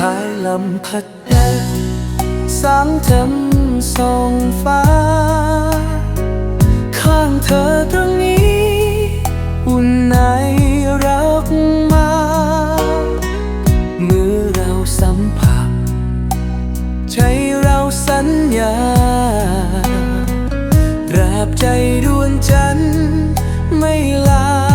พัดแดดสางเทำส่องฟ้า ข้างเธอตรงนี้ อุ่นในรักมาเมื่อเราสัมผัส ใจเราสัญญาตราบใจดวงจันทร์ไม่ลา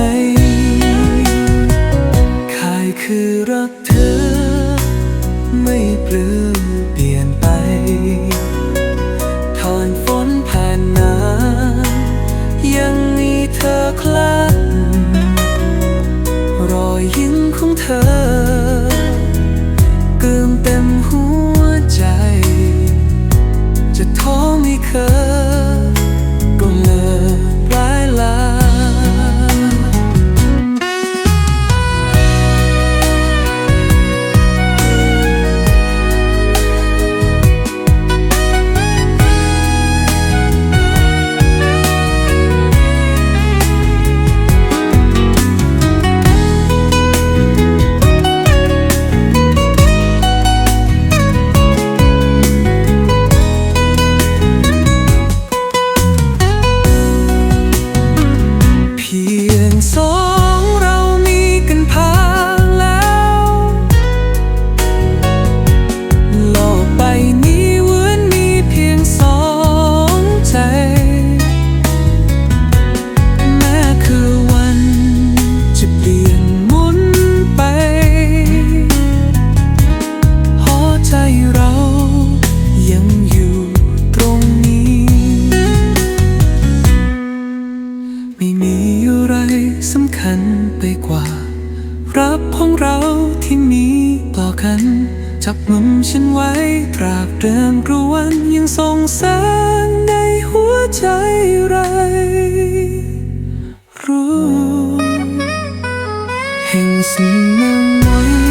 งใคายคือรักเธอ ไม่เปลี่ยนเปลี่ยนไปทอนฝนผ่านน้ำยังมีเธอคลา ไม่มีอะไรสำคัญไปกว่า รับของเราที่มีต่อกัน จับมุมฉันไว้ตราบเดินกรวันยังส่งแสงในหัวใจไร รู้แห่งสิ่งนั้นไว้